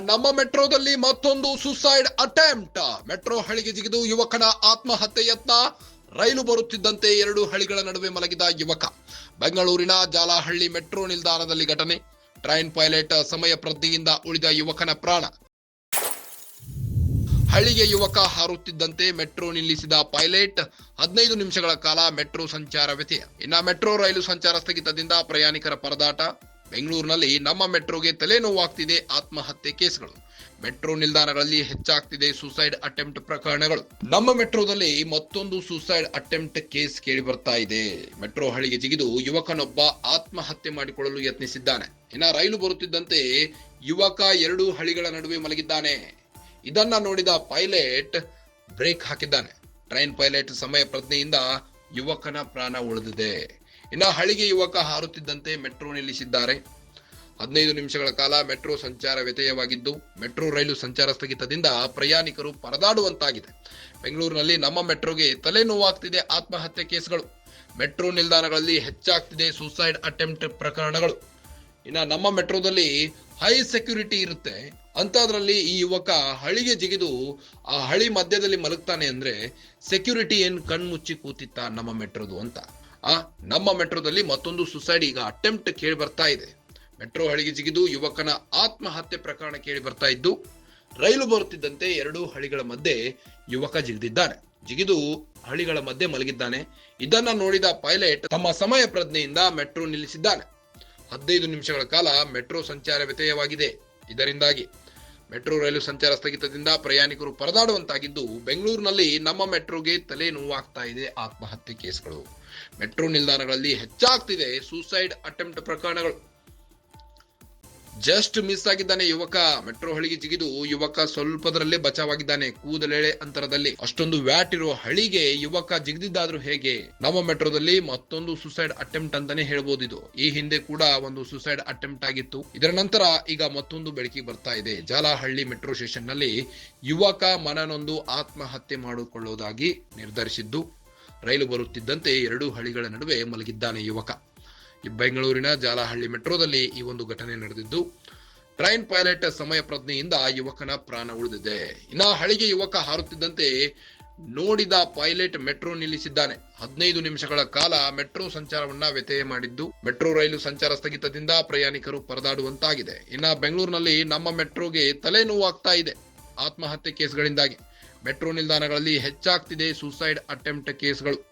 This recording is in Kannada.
ನಮ್ಮ ಮೆಟ್ರೋದಲ್ಲಿ ಮತ್ತೊಂದು ಸುಸೈಡ್ ಅಟೆಂಪ್ಟ್ ಮೆಟ್ರೋ ಹಳಿಗೆ ಜಿಗಿದು ಯುವಕನ ಆತ್ಮಹತ್ಯೆ ಯತ್ನ. ರೈಲು ಬರುತ್ತಿದ್ದಂತೆ ಎರಡು ಹಳಿಗಳ ನಡುವೆ ಮಲಗಿದ ಯುವಕ. ಬೆಂಗಳೂರಿನ ಜಾಲಹಳ್ಳಿ ಮೆಟ್ರೋ ನಿಲ್ದಾಣದಲ್ಲಿ ಘಟನೆ. ಟ್ರೈನ್ ಪೈಲಟ್ ಸಮಯ ಪ್ರಜ್ಞೆಯಿಂದ ಉಳಿದ ಯುವಕನ ಪ್ರಾಣ. ಹಳ್ಳಿಗೆ ಯುವಕ ಹಾರುತ್ತಿದ್ದಂತೆ ಮೆಟ್ರೋ ನಿಲ್ಲಿಸಿದ ಪೈಲಟ್. ಹದಿನೈದು ನಿಮಿಷಗಳ ಕಾಲ ಮೆಟ್ರೋ ಸಂಚಾರ ವ್ಯತ್ಯಯ ಇನ್ನ ಮೆಟ್ರೋ ರೈಲು ಸಂಚಾರ ಸ್ಥಗಿತದಿಂದ ಪ್ರಯಾಣಿಕರ ಪರದಾಟ. ಬೆಂಗಳೂರಿನಲ್ಲಿ ನಮ್ಮ ಮೆಟ್ರೋಗೆ ತಲೆನೋವಾಗ್ತಿದೆ ಆತ್ಮಹತ್ಯೆ ಕೇಸ್ಗಳು. ಮೆಟ್ರೋ ನಿಲ್ದಾಣಗಳಲ್ಲಿ ಹೆಚ್ಚಾಗ್ತಿದೆ ಸೂಸೈಡ್ ಅಟೆಂಪ್ಟ್ ಪ್ರಕರಣಗಳು. ನಮ್ಮ ಮೆಟ್ರೋದಲ್ಲಿ ಮತ್ತೊಂದು ಸೂಸೈಡ್ ಅಟೆಂಪ್ಟ್ ಕೇಸ್ ಕೇಳಿ ಬರ್ತಾ ಇದೆ. ಮೆಟ್ರೋ ಹಳಿಗೆ ಜಿಗಿದು ಯುವಕನೊಬ್ಬ ಆತ್ಮಹತ್ಯೆ ಮಾಡಿಕೊಳ್ಳಲು ಯತ್ನಿಸಿದ್ದಾನೆ. ಇನ್ನ ರೈಲು ಬರುತ್ತಿದ್ದಂತೆ ಯುವಕ ಎರಡು ಹಳಿಗಳ ನಡುವೆ ಮಲಗಿದ್ದಾನೆ. ಇದನ್ನ ನೋಡಿದ ಪೈಲಟ್ ಬ್ರೇಕ್ ಹಾಕಿದ್ದಾನೆ. ಟ್ರೈನ್ ಪೈಲಟ್ ಸಮಯ ಪ್ರಜ್ಞೆಯಿಂದ ಯುವಕನ ಪ್ರಾಣ ಉಳಿದಿದೆ. ಇನ್ನ ಹಳಿಗೆ ಯುವಕ ಹಾರುತ್ತಿದ್ದಂತೆ ಮೆಟ್ರೋ ನಿಲ್ಲಿಸಿದ್ದಾರೆ. ಹದಿನೈದು ನಿಮಿಷಗಳ ಕಾಲ ಮೆಟ್ರೋ ಸಂಚಾರ ವ್ಯತ್ಯಯವಾಗಿದ್ದು, ಮೆಟ್ರೋ ರೈಲು ಸಂಚಾರ ಸ್ಥಗಿತದಿಂದ ಪ್ರಯಾಣಿಕರು ಪರದಾಡುವಂತಾಗಿದೆ. ಬೆಂಗಳೂರಿನಲ್ಲಿ ನಮ್ಮ ಮೆಟ್ರೋಗೆ ತಲೆನೋವಾಗ್ತಿದೆ ಆತ್ಮಹತ್ಯೆ ಕೇಸ್ಗಳು. ಮೆಟ್ರೋ ನಿಲ್ದಾಣಗಳಲ್ಲಿ ಹೆಚ್ಚಾಗ್ತಿದೆ ಸೂಸೈಡ್ ಅಟೆಂಪ್ಟ್ ಪ್ರಕರಣಗಳು. ಇನ್ನು ನಮ್ಮ ಮೆಟ್ರೋದಲ್ಲಿ ಹೈ ಸೆಕ್ಯೂರಿಟಿ ಇರುತ್ತೆ. ಅಂತದ್ರಲ್ಲಿ ಈ ಯುವಕ ಹಳಿಗೆ ಜಿಗಿದು ಆ ಹಳಿ ಮಧ್ಯದಲ್ಲಿ ಮಲಗ್ತಾನೆ ಅಂದ್ರೆ ಸೆಕ್ಯೂರಿಟಿ ಏನ್ ಕಣ್ಮುಚ್ಚಿ ಕೂತಿತ್ತ ನಮ್ಮ ಮೆಟ್ರೋದು ಅಂತ. ಆ, ನಮ್ಮ ಮೆಟ್ರೋದಲ್ಲಿ ಮತ್ತೊಂದು ಸುಸೈಡ್ ಈಗ ಅಟೆಂಪ್ಟ್ ಕೇಳಿ ಬರ್ತಾ ಇದೆ. ಮೆಟ್ರೋ ಹಳಿಗೆ ಜಿಗಿದು ಯುವಕನ ಆತ್ಮಹತ್ಯೆ ಪ್ರಕರಣ ಕೇಳಿ ಬರ್ತಾ ಇದ್ದು, ರೈಲು ಬರುತ್ತಿದ್ದಂತೆ ಎರಡೂ ಹಳಿಗಳ ಮಧ್ಯೆ ಯುವಕ ಜಿಗಿದಿದ್ದಾನೆ. ಜಿಗಿದು ಹಳಿಗಳ ಮಧ್ಯೆ ಮಲಗಿದ್ದಾನೆ. ಇದನ್ನ ನೋಡಿದ ಪೈಲಟ್ ತಮ್ಮ ಸಮಯ ಪ್ರಜ್ಞೆಯಿಂದ ಮೆಟ್ರೋ ನಿಲ್ಲಿಸಿದ್ದಾನೆ. ಹದಿನೈದು ನಿಮಿಷಗಳ ಕಾಲ ಮೆಟ್ರೋ ಸಂಚಾರ ವ್ಯತ್ಯಯವಾಗಿದೆ. ಇದರಿಂದಾಗಿ ಮೆಟ್ರೋ ರೈಲು ಸಂಚಾರ ಸ್ಥಗಿತದಿಂದ ಪ್ರಯಾಣಿಕರು ಪರದಾಡುವಂತಾಗಿದ್ದು, ಬೆಂಗಳೂರಿನಲ್ಲಿ ನಮ್ಮ ಮೆಟ್ರೋಗೆ ತಲೆ ನೋವಾಗ್ತಾ ಇದೆ ಆತ್ಮಹತ್ಯೆ ಕೇಸ್ಗಳು. ಮೆಟ್ರೋ ನಿಲ್ದಾಣಗಳಲ್ಲಿ ಹೆಚ್ಚಾಗ್ತಿದೆ ಸೂಸೈಡ್ ಅಟೆಂಪ್ಟ್ ಪ್ರಕರಣಗಳು. ಜಸ್ಟ್ ಮಿಸ್ ಆಗಿದ್ದಾನೆ ಯುವಕ. ಮೆಟ್ರೋ ಹಳಿಗೆ ಜಿಗಿದು ಯುವಕ ಸ್ವಲ್ಪದರಲ್ಲೇ ಬಚಾವಾಗಿದ್ದಾನೆ. ಕೂದಲೆಳೆ ಅಂತರದಲ್ಲಿ ಅಷ್ಟೊಂದು ವ್ಯಾಟ್ ಇರುವ ಹಳಿಗೆ ಯುವಕ ಜಿಗಿದಿದ್ದಾದ್ರೂ ಹೇಗೆ? ನಮ್ಮ ಮೆಟ್ರೋದಲ್ಲಿ ಮತ್ತೊಂದು ಸುಸೈಡ್ ಅಟೆಂಪ್ಟ್ ಅಂತಾನೆ ಹೇಳ್ಬೋದು ಇದು. ಈ ಹಿಂದೆ ಕೂಡ ಒಂದು ಸುಸೈಡ್ ಅಟೆಂಪ್ಟ್ ಆಗಿತ್ತು. ಇದರ ನಂತರ ಈಗ ಮತ್ತೊಂದು ಬೆಳಕಿಗೆ ಬರ್ತಾ ಇದೆ. ಜಾಲಹಳ್ಳಿ ಮೆಟ್ರೋ ಸ್ಟೇಷನ್ನಲ್ಲಿ ಯುವಕ ಮನನೊಂದು ಆತ್ಮಹತ್ಯೆ ಮಾಡಿಕೊಳ್ಳುವುದಾಗಿ ನಿರ್ಧರಿಸಿದ್ದು. ರೈಲು ಬರುತ್ತಿದ್ದಂತೆ ಎರಡೂ ಹಳಿಗಳ ನಡುವೆ ಮಲಗಿದ್ದಾನೆ ಯುವಕ. ಬೆಂಗಳೂರಿನ ಜಾಲಹಳ್ಳಿ ಮೆಟ್ರೋದಲ್ಲಿ ಈ ಒಂದು ಘಟನೆ ನಡೆದಿದ್ದು, ಟ್ರೈನ್ ಪೈಲಟ್ ಸಮಯ ಪ್ರಜ್ಞೆಯಿಂದ ಯುವಕನ ಪ್ರಾಣ ಉಳಿದಿದೆ. ಇನ್ನ ಹಳಿಗೆ ಯುವಕ ಹಾರುತ್ತಿದ್ದಂತೆ ನೋಡಿದ ಪೈಲಟ್ ಮೆಟ್ರೋ ನಿಲ್ಲಿಸಿದ್ದಾನೆ. ಹದಿನೈದು ನಿಮಿಷಗಳ ಕಾಲ ಮೆಟ್ರೋ ಸಂಚಾರವನ್ನ ವ್ಯತ್ಯಯ ಮಾಡಿದ್ದು, ಮೆಟ್ರೋ ರೈಲು ಸಂಚಾರ ಸ್ಥಗಿತದಿಂದ ಪ್ರಯಾಣಿಕರು ಪರದಾಡುವಂತಾಗಿದೆ. ಇನ್ನ ಬೆಂಗಳೂರಿನಲ್ಲಿ ನಮ್ಮ ಮೆಟ್ರೋಗೆ ತಲೆನೋವಾಗ್ತಾ ಇದೆ. ಆತ್ಮಹತ್ಯೆ ಕೇಸ್ಗಳಿಂದಾಗಿ. ಮೆಟ್ರೋ ನಿಲ್ದಾಣಗಳಲ್ಲಿ ಹೆಚ್ಚಾಗ್ತಿದೆ ಸೂಸೈಡ್ ಅಟೆಂಪ್ಟ್ ಕೇಸ್ಗಳು.